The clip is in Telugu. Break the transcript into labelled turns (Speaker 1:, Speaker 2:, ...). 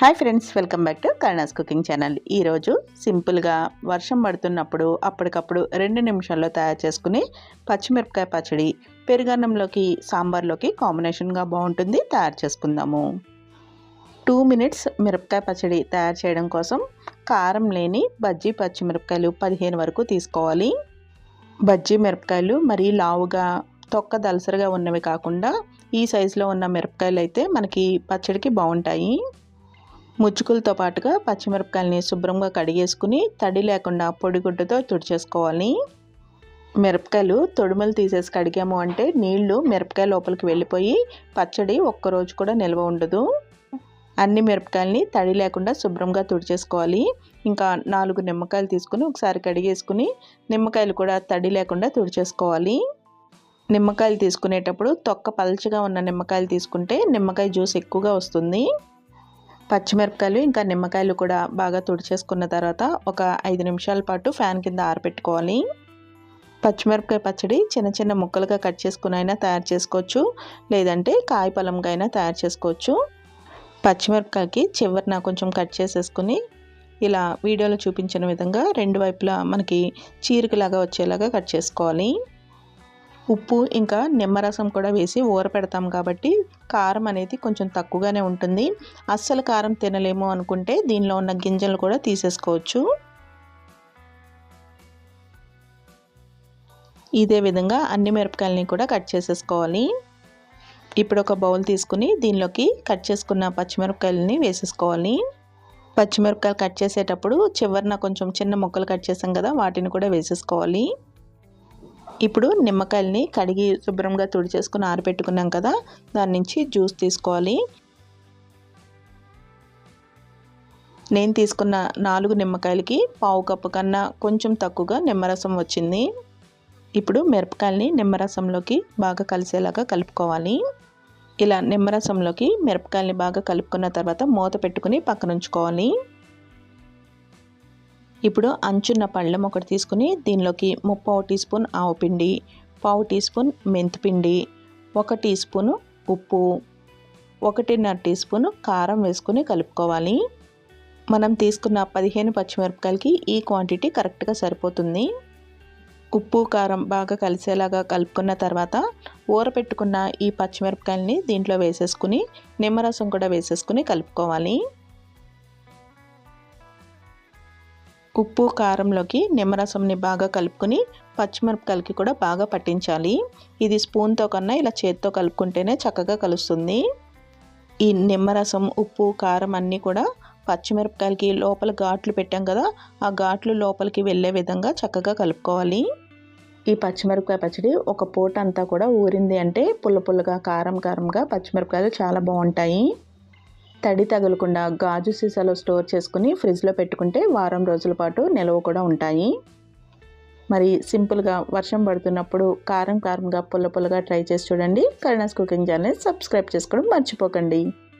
Speaker 1: Hi friends welcome back to Karuna's cooking channel ఈరోజు సింపుల్గా వర్షం పడుతున్నప్పుడు అప్పటికప్పుడు రెండు నిమిషాల్లో తయారు చేసుకుని పచ్చిమిరపకాయ పచ్చడి పెరుగన్నంలోకి సాంబార్లోకి కాంబినేషన్గా బాగుంటుంది. తయారు చేసుకుందాము. టూ మినిట్స్ మిరపకాయ పచ్చడి తయారు చేయడం కోసం కారం లేని బజ్జీ పచ్చిమిరపకాయలు పదిహేను వరకు తీసుకోవాలి. బజ్జీ మిరపకాయలు మరీ లావుగా తొక్క దలసరిగా ఉన్నవి కాకుండా ఈ సైజులో ఉన్న మిరపకాయలు అయితే మనకి పచ్చడికి బాగుంటాయి. ముచ్చుకులతో పాటుగా పచ్చిమిరపకాయలని శుభ్రంగా కడిగేసుకుని తడి లేకుండా పొడిగుడ్డతో తుడిచేసుకోవాలి. మిరపకాయలు తొడుమలు తీసేసి కడిగాము అంటే నీళ్ళు మిరపకాయ లోపలికి వెళ్ళిపోయి పచ్చడి ఒక్కరోజు కూడా నిల్వ ఉండదు. అన్ని మిరపకాయలని తడి లేకుండా శుభ్రంగా తుడిచేసుకోవాలి. ఇంకా నాలుగు నిమ్మకాయలు తీసుకుని ఒకసారి కడిగేసుకుని నిమ్మకాయలు కూడా తడి లేకుండా తుడిచేసుకోవాలి. నిమ్మకాయలు తీసుకునేటప్పుడు తొక్క పలచగా ఉన్న నిమ్మకాయలు తీసుకుంటే నిమ్మకాయ జ్యూస్ ఎక్కువగా వస్తుంది. పచ్చిమిరపకాయలు ఇంకా నిమ్మకాయలు కూడా బాగా తుడిచేసుకున్న తర్వాత ఒక ఐదు నిమిషాల పాటు ఫ్యాన్ కింద ఆరబెట్టుకోవాలి పచ్చిమిరపకాయ పచ్చడి చిన్న చిన్న ముక్కలుగా కట్ చేసుకుని అయినా తయారు చేసుకోవచ్చు. లేదంటే కాయపలంగా అయినా తయారు చేసుకోవచ్చు. పచ్చిమిరపకాయకి చివరిన కొంచెం కట్ చేసేసుకుని ఇలా వీడియోలో చూపించిన విధంగా రెండు వైపులా మనకి చీరికలాగా వచ్చేలాగా కట్ చేసుకోవాలి. ఉప్పు ఇంకా నిమ్మరసం కూడా వేసి ఊర పెడతాం కాబట్టి కారం అనేది కొంచెం తక్కువగానే ఉంటుంది. అస్సలు కారం తినలేము అనుకుంటే దీనిలో ఉన్న గింజలు కూడా తీసేసుకోవచ్చు. ఇదే విధంగా అన్ని మిరపకాయలని కూడా కట్ చేసేసుకోవాలి. ఇప్పుడు ఒక బౌల్ తీసుకుని దీనిలోకి కట్ చేసుకున్న పచ్చిమిరపకాయలని వేసేసుకోవాలి. పచ్చిమిరపకాయలు కట్ చేసేటప్పుడు చివరిన కొంచెం చిన్న ముక్కలు కట్ చేసాం కదా వాటిని కూడా వేసేసుకోవాలి. ఇప్పుడు నిమ్మకాయలని కడిగి శుభ్రంగా తుడిచేసుకుని ఆరబెట్టుకున్నాం కదా దాని నుంచి జ్యూస్ తీసుకోవాలి. నేను తీసుకున్న నాలుగు నిమ్మకాయలకి పావు కప్పు కన్నా కొంచెం తక్కువగా నిమ్మరసం వచ్చింది. ఇప్పుడు మిరపకాయలని నిమ్మరసంలోకి బాగా కలిసేలాగా కలుపుకోవాలి. ఇలా నిమ్మరసంలోకి మిరపకాయలని బాగా కలుపుకున్న తర్వాత మూత పెట్టుకుని పక్కన ఉంచుకోవాలి ఇప్పుడు అంచున్న పళ్ళెం ఒకటి తీసుకుని దీనిలోకి ముప్పావు టీ స్పూన్ ఆవు పిండి పావు టీ స్పూన్ మెంతిపిండి ఒక టీ స్పూను ఉప్పు ఒకటిన్నర టీ స్పూన్ కారం వేసుకుని కలుపుకోవాలి. మనం తీసుకున్న పదిహేను పచ్చిమిరపకాయలకి ఈ క్వాంటిటీ కరెక్ట్గా సరిపోతుంది. ఉప్పు కారం బాగా కలిసేలాగా కలుపుకున్న తర్వాత ఊర పెట్టుకున్న ఈ పచ్చిమిరపకాయలని దీంట్లో వేసేసుకుని నిమ్మరసం కూడా వేసేసుకుని కలుపుకోవాలి. ఉప్పు కారంలోకి నిమ్మరసంని బాగా కలుపుకొని పచ్చిమిరపకాయలకి కూడా బాగా పట్టించాలి. ఇది స్పూన్తో కన్నా ఇలా చేత్తో కలుపుకుంటేనే చక్కగా కలుస్తుంది. ఈ నిమ్మరసం ఉప్పు కారం అన్నీ కూడా పచ్చిమిరపకాయలకి లోపల ఘాట్లు పెట్టాం కదా ఆ ఘాట్లు లోపలికి వెళ్ళే విధంగా చక్కగా కలుపుకోవాలి. ఈ పచ్చిమిరపకాయ పచ్చడి ఒక పూట అంతా కూడా ఊరింది అంటే పుల్ల పుల్లగా కారం కారంగా పచ్చిమిరపకాయలు చాలా బాగుంటాయి. తడి తగలకుండా గాజు సీసాలో స్టోర్ చేసుకుని ఫ్రిడ్జ్లో పెట్టుకుంటే వారం రోజుల పాటు నిల్వ కూడా ఉంటాయి. మరి సింపుల్గా వర్షం పడుతున్నప్పుడు కారం కారంగా పుల్ల పుల్లగా ట్రై చేసి చూడండి. కరుణాస్ కుకింగ్ ఛానల్ సబ్స్క్రైబ్ చేసుకోవడం మర్చిపోకండి.